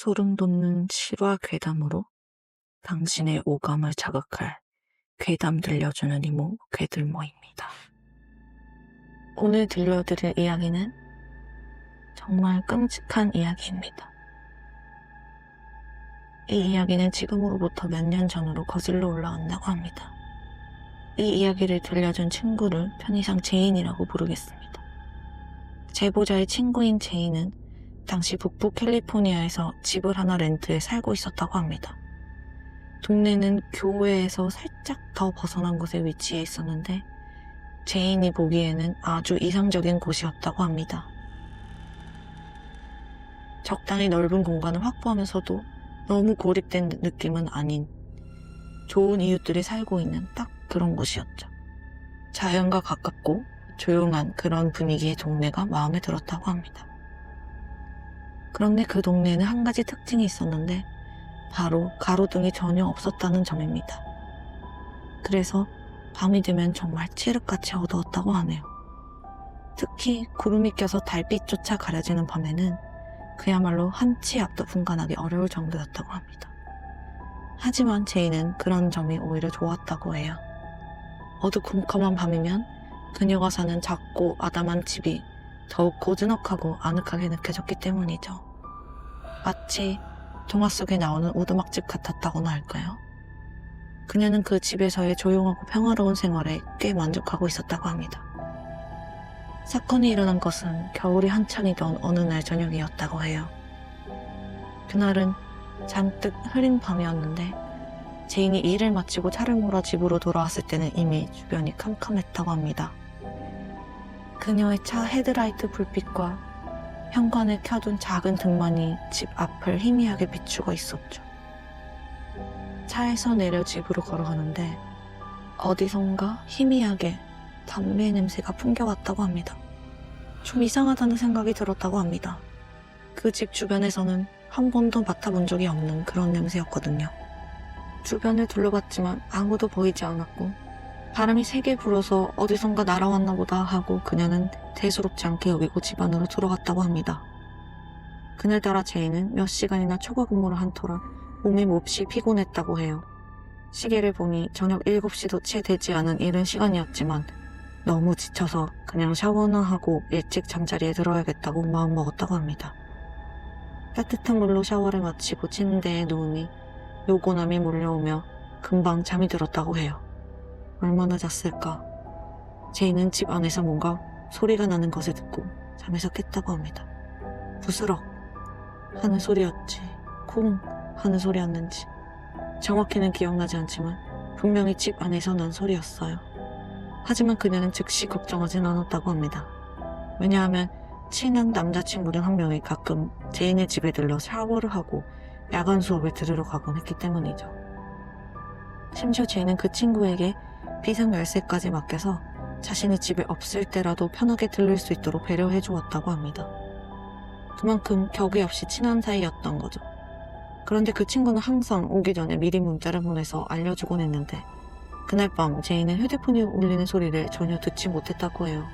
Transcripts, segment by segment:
소름 돋는 실화 괴담으로 당신의 오감을 자극할 괴담 들려주는 이모 괴들모입니다. 오늘 들려드릴 이야기는 정말 끔찍한 이야기입니다. 이 이야기는 지금으로부터 몇 년 전으로 거슬러 올라온다고 합니다. 이 이야기를 들려준 친구를 편의상 제인이라고 부르겠습니다. 제보자의 친구인 제인은 당시 북부 캘리포니아에서 집을 하나 렌트해 살고 있었다고 합니다. 동네는 교외에서 살짝 더 벗어난 곳에 위치해 있었는데 제인이 보기에는 아주 이상적인 곳이었다고 합니다. 적당히 넓은 공간을 확보하면서도 너무 고립된 느낌은 아닌 좋은 이웃들이 살고 있는 딱 그런 곳이었죠. 자연과 가깝고 조용한 그런 분위기의 동네가 마음에 들었다고 합니다. 그런데 그 동네에는 한 가지 특징이 있었는데 바로 가로등이 전혀 없었다는 점입니다. 그래서 밤이 되면 정말 칠흑같이 어두웠다고 하네요. 특히 구름이 껴서 달빛조차 가려지는 밤에는 그야말로 한 치 앞도 분간하기 어려울 정도였다고 합니다. 하지만 제이는 그런 점이 오히려 좋았다고 해요. 어두컴컴한 밤이면 그녀가 사는 작고 아담한 집이 더욱 고즈넉하고 아늑하게 느껴졌기 때문이죠. 마치 동화 속에 나오는 오두막집 같았다고나 할까요? 그녀는 그 집에서의 조용하고 평화로운 생활에 꽤 만족하고 있었다고 합니다. 사건이 일어난 것은 겨울이 한창이던 어느 날 저녁이었다고 해요. 그날은 잔뜩 흐린 밤이었는데 제인이 일을 마치고 차를 몰아 집으로 돌아왔을 때는 이미 주변이 캄캄했다고 합니다. 그녀의 차 헤드라이트 불빛과 현관에 켜둔 작은 등만이 집 앞을 희미하게 비추고 있었죠. 차에서 내려 집으로 걸어가는데 어디선가 희미하게 담배 냄새가 풍겨왔다고 합니다. 좀 이상하다는 생각이 들었다고 합니다. 그 집 주변에서는 한 번도 맡아본 적이 없는 그런 냄새였거든요. 주변을 둘러봤지만 아무도 보이지 않았고 바람이 세게 불어서 어디선가 날아왔나 보다 하고 그녀는 대수롭지 않게 여기고 집 안으로 들어갔다고 합니다. 그날따라 제이는 몇 시간이나 초과 근무를 한 터라 몸이 몹시 피곤했다고 해요. 시계를 보니 저녁 7시도 채 되지 않은 이른 시간이었지만 너무 지쳐서 그냥 샤워나 하고 일찍 잠자리에 들어야겠다고 마음먹었다고 합니다. 따뜻한 물로 샤워를 마치고 침대에 누우니 요고남이 몰려오며 금방 잠이 들었다고 해요. 얼마나 잤을까? 제이는 집 안에서 뭔가 소리가 나는 것을 듣고 잠에서 깼다고 합니다. 부스럭 하는 소리였지, 콩 하는 소리였는지 정확히는 기억나지 않지만 분명히 집 안에서 난 소리였어요. 하지만 그녀는 즉시 걱정하진 않았다고 합니다. 왜냐하면 친한 남자친구 중한 명이 가끔 제인의 집에 들러 샤워를 하고 야간 수업을 들으러 가곤 했기 때문이죠. 심지어 제인은 그 친구에게 비상 열쇠까지 맡겨서 자신의 집에 없을 때라도 편하게 들릴 수 있도록 배려해 주었다고 합니다. 그만큼 격이 없이 친한 사이였던 거죠. 그런데 그 친구는 항상 오기 전에 미리 문자를 보내서 알려주곤 했는데 그날 밤 제이는 휴대폰이 울리는 소리를 전혀 듣지 못했다고 해요.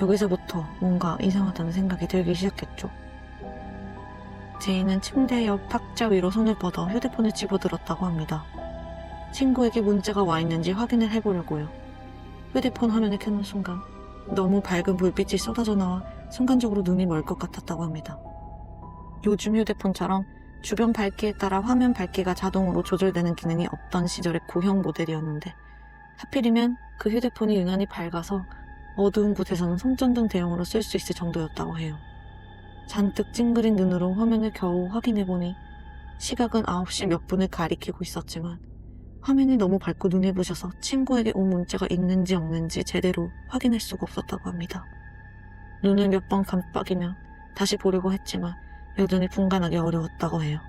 여기서부터 뭔가 이상하다는 생각이 들기 시작했죠. 제이는 침대 옆 탁자 위로 손을 뻗어 휴대폰을 집어들었다고 합니다. 친구에게 문자가 와 있는지 확인을 해보려고요. 휴대폰 화면을 켜는 순간 너무 밝은 불빛이 쏟아져 나와 순간적으로 눈이 멀 것 같았다고 합니다. 요즘 휴대폰처럼 주변 밝기에 따라 화면 밝기가 자동으로 조절되는 기능이 없던 시절의 구형 모델이었는데 하필이면 그 휴대폰이 유난히 밝아서 어두운 곳에서는 손전등 대용으로 쓸 수 있을 정도였다고 해요. 잔뜩 찡그린 눈으로 화면을 겨우 확인해보니 시각은 9시 몇 분을 가리키고 있었지만 화면이 너무 밝고 눈에 부셔서 친구에게 온 문자가 있는지 없는지 제대로 확인할 수가 없었다고 합니다. 눈을 몇 번 깜빡이며 다시 보려고 했지만 여전히 분간하기 어려웠다고 해요.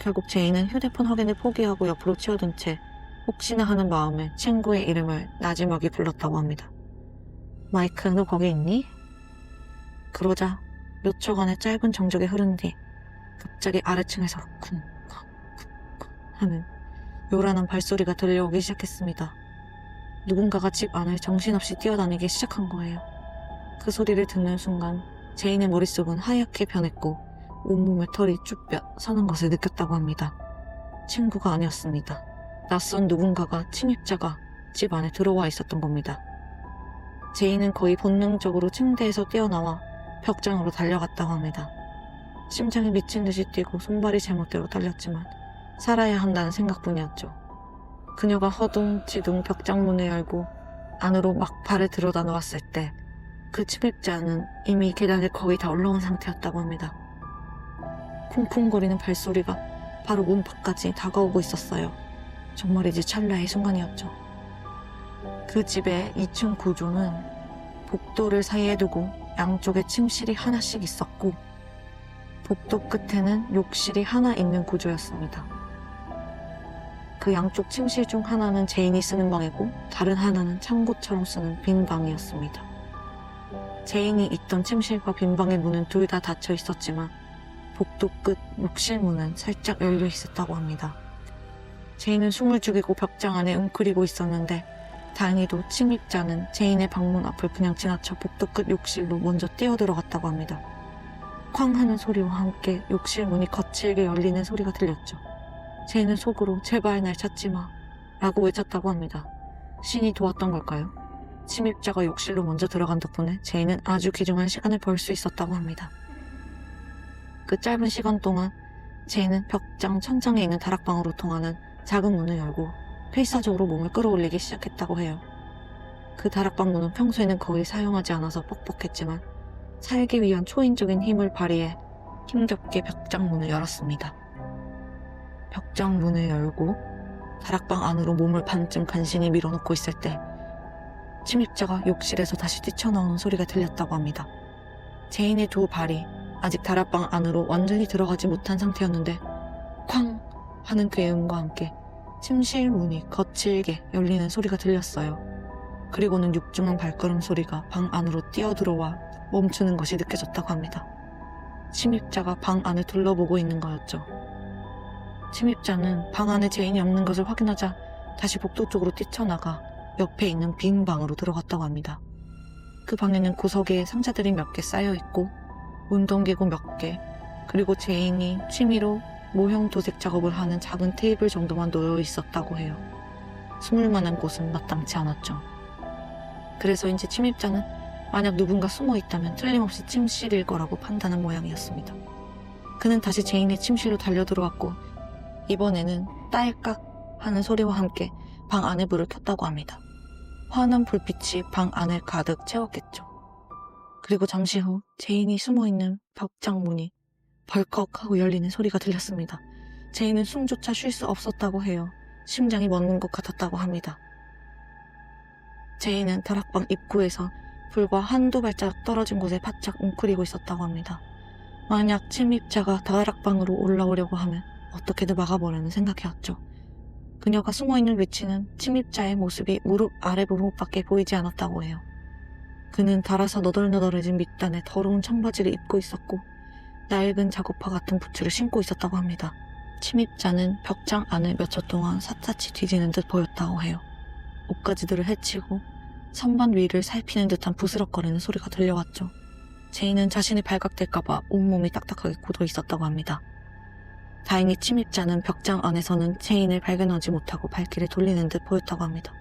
결국 제이는 휴대폰 확인을 포기하고 옆으로 치워둔 채 혹시나 하는 마음에 친구의 이름을 나지막이 불렀다고 합니다. 마이크, 너 거기 있니? 그러자 몇 초간의 짧은 정적이 흐른 뒤 갑자기 아래층에서 쿵쿵쿵쿵 하는 요란한 발소리가 들려오기 시작했습니다. 누군가가 집 안을 정신없이 뛰어다니기 시작한 거예요. 그 소리를 듣는 순간 제인의 머릿속은 하얗게 변했고 온몸에 털이 쭉뼈 서는 것을 느꼈다고 합니다. 친구가 아니었습니다. 낯선 누군가가 침입자가 집 안에 들어와 있었던 겁니다. 제이는 거의 본능적으로 침대에서 뛰어나와 벽장으로 달려갔다고 합니다. 심장이 미친 듯이 뛰고 손발이 제멋대로 떨렸지만 살아야 한다는 생각뿐이었죠. 그녀가 허둥지둥 벽장문을 열고 안으로 막 발을 들여다 놓았을 때 그 침입자는 이미 계단에 거의 다 올라온 상태였다고 합니다. 쿵쿵거리는 발소리가 바로 문 밖까지 다가오고 있었어요. 정말이지 찰나의 순간이었죠. 그 집의 2층 구조는 복도를 사이에 두고 양쪽에 침실이 하나씩 있었고 복도 끝에는 욕실이 하나 있는 구조였습니다. 그 양쪽 침실 중 하나는 제인이 쓰는 방이고 다른 하나는 창고처럼 쓰는 빈 방이었습니다. 제인이 있던 침실과 빈 방의 문은 둘 다 닫혀 있었지만 복도 끝 욕실 문은 살짝 열려 있었다고 합니다. 제인은 숨을 죽이고 벽장 안에 웅크리고 있었는데 다행히도 침입자는 제인의 방문 앞을 그냥 지나쳐 복도 끝 욕실로 먼저 뛰어들어갔다고 합니다. 쾅 하는 소리와 함께 욕실 문이 거칠게 열리는 소리가 들렸죠. 제인은 속으로 제발 날 찾지 마 라고 외쳤다고 합니다. 신이 도왔던 걸까요? 침입자가 욕실로 먼저 들어간 덕분에 제인은 아주 귀중한 시간을 벌 수 있었다고 합니다. 그 짧은 시간 동안 제인은 벽장 천장에 있는 다락방으로 통하는 작은 문을 열고 필사적으로 몸을 끌어올리기 시작했다고 해요. 그 다락방 문은 평소에는 거의 사용하지 않아서 뻑뻑했지만 살기 위한 초인적인 힘을 발휘해 힘겹게 벽장 문을 열었습니다. 벽장 문을 열고 다락방 안으로 몸을 반쯤 간신히 밀어넣고 있을 때 침입자가 욕실에서 다시 뛰쳐나오는 소리가 들렸다고 합니다. 제인의 두 발이 아직 다락방 안으로 완전히 들어가지 못한 상태였는데 쾅 하는 그의 음과 함께 침실 문이 거칠게 열리는 소리가 들렸어요. 그리고는 육중한 발걸음 소리가 방 안으로 뛰어들어와 멈추는 것이 느껴졌다고 합니다. 침입자가 방 안을 둘러보고 있는 거였죠. 침입자는 방 안에 제인이 없는 것을 확인하자 다시 복도 쪽으로 뛰쳐나가 옆에 있는 빈 방으로 들어갔다고 합니다. 그 방에는 구석에 상자들이 몇 개 쌓여 있고 운동기구 몇 개, 그리고 제인이 취미로 모형 도색 작업을 하는 작은 테이블 정도만 놓여 있었다고 해요. 숨을 만한 곳은 마땅치 않았죠. 그래서인지 침입자는 만약 누군가 숨어 있다면 틀림없이 침실일 거라고 판단한 모양이었습니다. 그는 다시 제인의 침실로 달려 들어왔고 이번에는 딸깍 하는 소리와 함께 방 안에 불을 켰다고 합니다. 환한 불빛이 방 안을 가득 채웠겠죠. 그리고 잠시 후 제인이 숨어있는 벽장 문이 벌컥 하고 열리는 소리가 들렸습니다. 제인은 숨조차 쉴 수 없었다고 해요. 심장이 멎는 것 같았다고 합니다. 제인은 다락방 입구에서 불과 한두 발자국 떨어진 곳에 바짝 웅크리고 있었다고 합니다. 만약 침입자가 다락방으로 올라오려고 하면 어떻게든 막아보려는 생각이었죠. 그녀가 숨어있는 위치는 침입자의 모습이 무릎 아래 부분밖에 보이지 않았다고 해요. 그는 달아서 너덜너덜해진 밑단에 더러운 청바지를 입고 있었고 낡은 작업화 같은 부츠를 신고 있었다고 합니다. 침입자는 벽장 안을 몇 초 동안 샅샅이 뒤지는 듯 보였다고 해요. 옷가지들을 헤치고 선반 위를 살피는 듯한 부스럭거리는 소리가 들려왔죠. 제인은 자신이 발각될까봐 온몸이 딱딱하게 굳어 있었다고 합니다. 다행히 침입자는 벽장 안에서는 제인을 발견하지 못하고 발길을 돌리는 듯 보였다고 합니다.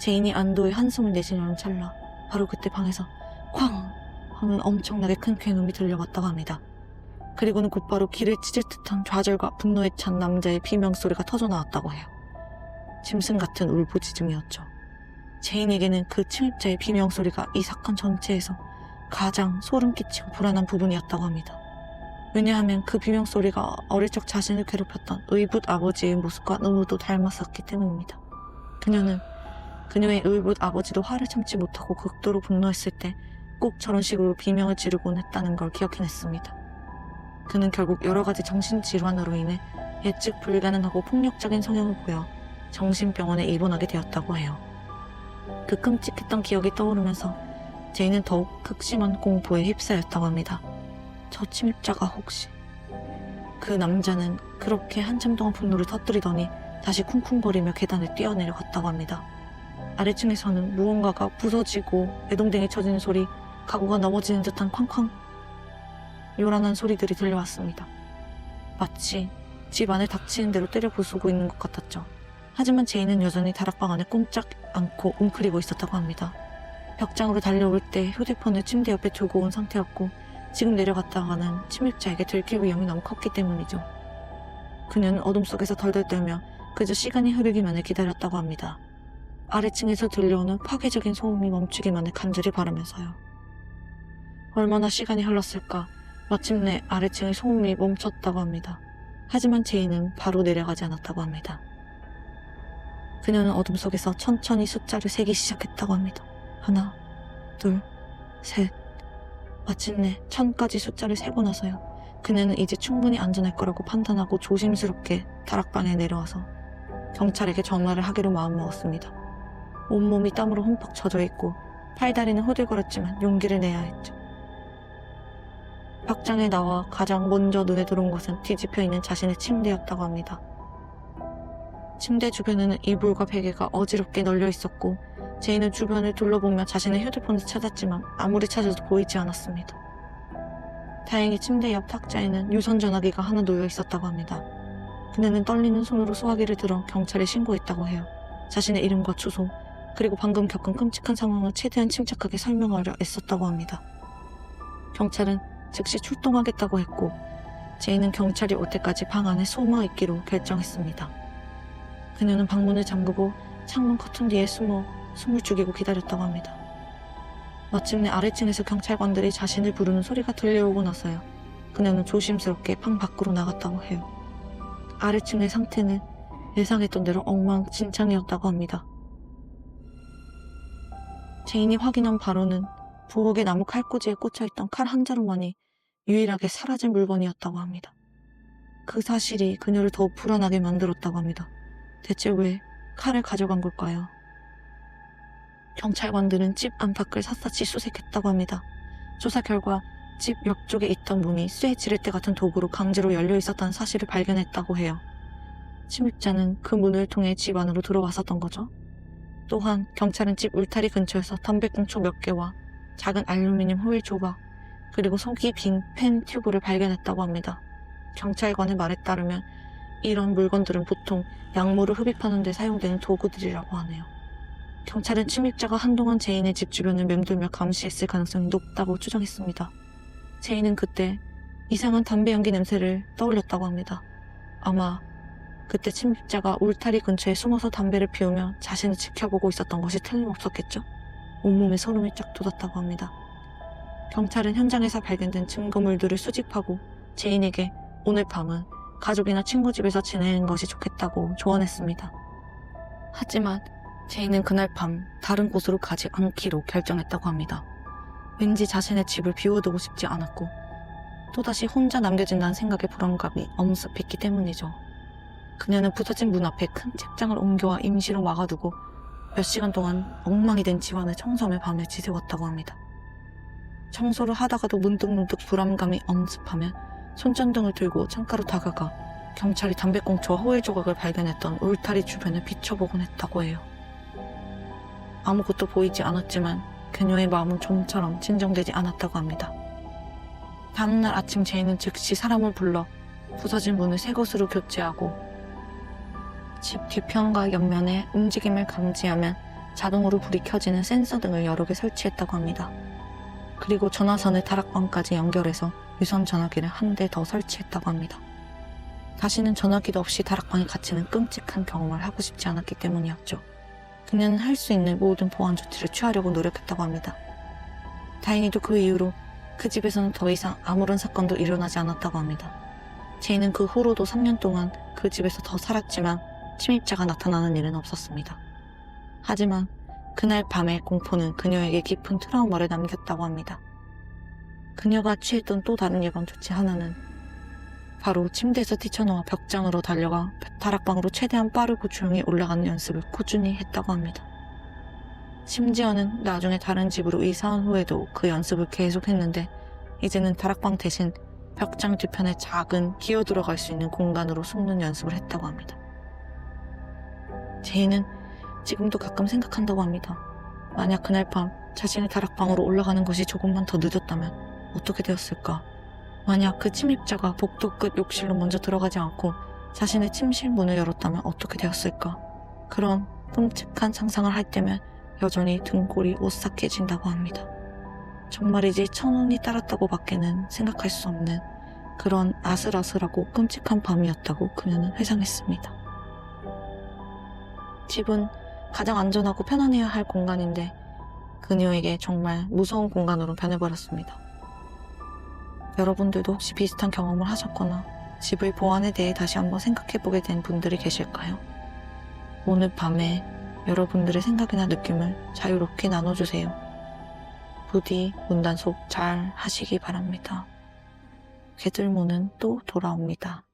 제인이 안도의 한숨을 내쉬려는 찰나 바로 그때 방에서 쾅 하는 엄청나게 큰 굉음이 들려왔다고 합니다. 그리고는 곧바로 귀를 찢을 듯한 좌절과 분노에 찬 남자의 비명소리가 터져나왔다고 해요. 짐승 같은 울부짖음이었죠. 제인에게는 그 침입자의 비명소리가 이 사건 전체에서 가장 소름 끼치고 불안한 부분이었다고 합니다. 왜냐하면 그 비명 소리가 어릴 적 자신을 괴롭혔던 의붓 아버지의 모습과 너무도 닮았었기 때문입니다. 그녀는 그녀의 의붓 아버지도 화를 참지 못하고 극도로 분노했을 때 꼭 저런 식으로 비명을 지르곤 했다는 걸 기억해냈습니다. 그는 결국 여러 가지 정신질환으로 인해 예측 불가능하고 폭력적인 성향을 보여 정신병원에 입원하게 되었다고 해요. 그 끔찍했던 기억이 떠오르면서 제이는 더욱 극심한 공포에 휩싸였다고 합니다. 저 침입자가 혹시 그 남자는 그렇게 한참 동안 분노를 터뜨리더니 다시 쿵쿵거리며 계단을 뛰어내려갔다고 합니다. 아래층에서는 무언가가 부서지고 애동댕이 쳐지는 소리, 가구가 넘어지는 듯한 쾅쾅. 요란한 소리들이 들려왔습니다. 마치 집 안에 닥치는 대로 때려 부수고 있는 것 같았죠. 하지만 제이는 여전히 다락방 안에 꼼짝 않고 웅크리고 있었다고 합니다. 벽장으로 달려올 때 휴대폰을 침대 옆에 두고 온 상태였고 지금 내려갔다가는 침입자에게 들킬 위험이 너무 컸기 때문이죠. 그녀는 어둠 속에서 덜덜 떨며 그저 시간이 흐르기만을 기다렸다고 합니다. 아래층에서 들려오는 파괴적인 소음이 멈추기만을 간절히 바라면서요. 얼마나 시간이 흘렀을까 마침내 아래층의 소음이 멈췄다고 합니다. 하지만 제이는 바로 내려가지 않았다고 합니다. 그녀는 어둠 속에서 천천히 숫자를 세기 시작했다고 합니다. 하나, 둘, 셋. 마침내 천까지 숫자를 세고 나서요. 그녀는 이제 충분히 안전할 거라고 판단하고 조심스럽게 다락방에 내려와서 경찰에게 전화를 하기로 마음먹었습니다. 온몸이 땀으로 흠뻑 젖어 있고 팔다리는 호들거렸지만 용기를 내야 했죠. 벽장에 나와 가장 먼저 눈에 들어온 것은 뒤집혀 있는 자신의 침대였다고 합니다. 침대 주변에는 이불과 베개가 어지럽게 널려 있었고 제이는 주변을 둘러보며 자신의 휴대폰을 찾았지만 아무리 찾아도 보이지 않았습니다. 다행히 침대 옆 탁자에는 유선 전화기가 하나 놓여 있었다고 합니다. 그녀는 떨리는 손으로 소화기를 들어 경찰에 신고했다고 해요. 자신의 이름과 주소, 그리고 방금 겪은 끔찍한 상황을 최대한 침착하게 설명하려 애썼다고 합니다. 경찰은 즉시 출동하겠다고 했고, 제이는 경찰이 올 때까지 방 안에 숨어 있기로 결정했습니다. 그녀는 방문을 잠그고 창문 커튼 뒤에 숨어 숨을 죽이고 기다렸다고 합니다. 마침내 아래층에서 경찰관들이 자신을 부르는 소리가 들려오고 나서요. 그녀는 조심스럽게 방 밖으로 나갔다고 해요. 아래층의 상태는 예상했던 대로 엉망진창이었다고 합니다. 제인이 확인한 바로는 부엌의 나무 칼꽂이에 꽂혀있던 칼 한 자루만이 유일하게 사라진 물건이었다고 합니다. 그 사실이 그녀를 더욱 불안하게 만들었다고 합니다. 대체 왜 칼을 가져간 걸까요? 경찰관들은 집 안팎을 샅샅이 수색했다고 합니다. 조사 결과 집 옆쪽에 있던 문이 쇠 지렛대 같은 도구로 강제로 열려 있었다는 사실을 발견했다고 해요. 침입자는 그 문을 통해 집 안으로 들어왔었던 거죠. 또한 경찰은 집 울타리 근처에서 담배꽁초 몇 개와 작은 알루미늄 호일 조각 그리고 속이 빈 펜 튜브를 발견했다고 합니다. 경찰관의 말에 따르면 이런 물건들은 보통 약물을 흡입하는 데 사용되는 도구들이라고 하네요. 경찰은 침입자가 한동안 제인의 집 주변을 맴돌며 감시했을 가능성이 높다고 추정했습니다. 제인은 그때 이상한 담배 연기 냄새를 떠올렸다고 합니다. 아마 그때 침입자가 울타리 근처에 숨어서 담배를 피우며 자신을 지켜보고 있었던 것이 틀림없었겠죠. 온몸에 소름이 쫙 돋았다고 합니다. 경찰은 현장에서 발견된 증거물들을 수집하고 제인에게 오늘 밤은 가족이나 친구 집에서 지내는 것이 좋겠다고 조언했습니다. 하지만 제인은 그날 밤 다른 곳으로 가지 않기로 결정했다고 합니다. 왠지 자신의 집을 비워두고 싶지 않았고 또다시 혼자 남겨진다는 생각에 불안감이 엄습했기 때문이죠. 그녀는 부서진 문 앞에 큰 책장을 옮겨와 임시로 막아두고 몇 시간 동안 엉망이 된 집안을 청소하며 밤을 지새웠다고 합니다. 청소를 하다가도 문득문득 불안감이 엄습하면 손전등을 들고 창가로 다가가 경찰이 담배꽁초와 호일 조각을 발견했던 울타리 주변을 비춰보곤 했다고 해요. 아무것도 보이지 않았지만 그녀의 마음은 좀처럼 진정되지 않았다고 합니다. 다음날 아침 제이는 즉시 사람을 불러 부서진 문을 새 것으로 교체하고 집 뒤편과 옆면에 움직임을 감지하면 자동으로 불이 켜지는 센서 등을 여러 개 설치했다고 합니다. 그리고 전화선을 다락방까지 연결해서 유선 전화기를 한 대 더 설치했다고 합니다. 다시는 전화기도 없이 다락방에 갇히는 끔찍한 경험을 하고 싶지 않았기 때문이었죠. 그녀는 할 수 있는 모든 보안 조치를 취하려고 노력했다고 합니다. 다행히도 그 이후로 그 집에서는 더 이상 아무런 사건도 일어나지 않았다고 합니다. 제이는 그 후로도 3년 동안 그 집에서 더 살았지만 침입자가 나타나는 일은 없었습니다. 하지만 그날 밤의 공포는 그녀에게 깊은 트라우마를 남겼다고 합니다. 그녀가 취했던 또 다른 예방 조치 하나는 바로 침대에서 뛰쳐나와 벽장으로 달려가 다락방으로 최대한 빠르고 조용히 올라가는 연습을 꾸준히 했다고 합니다. 심지어는 나중에 다른 집으로 이사한 후에도 그 연습을 계속했는데 이제는 다락방 대신 벽장 뒤편에 작은 기어 들어갈 수 있는 공간으로 숨는 연습을 했다고 합니다. 제이는 지금도 가끔 생각한다고 합니다. 만약 그날 밤 자신의 다락방으로 올라가는 것이 조금만 더 늦었다면 어떻게 되었을까? 만약 그 침입자가 복도 끝 욕실로 먼저 들어가지 않고 자신의 침실 문을 열었다면 어떻게 되었을까? 그런 끔찍한 상상을 할 때면 여전히 등골이 오싹해진다고 합니다. 정말이지 천운이 따랐다고 밖에는 생각할 수 없는 그런 아슬아슬하고 끔찍한 밤이었다고 그녀는 회상했습니다. 집은 가장 안전하고 편안해야 할 공간인데 그녀에게 정말 무서운 공간으로 변해버렸습니다. 여러분들도 혹시 비슷한 경험을 하셨거나 집의 보안에 대해 다시 한번 생각해보게 된 분들이 계실까요? 오늘 밤에 여러분들의 생각이나 느낌을 자유롭게 나눠주세요. 부디 문단속 잘 하시기 바랍니다. 개들모는 또 돌아옵니다.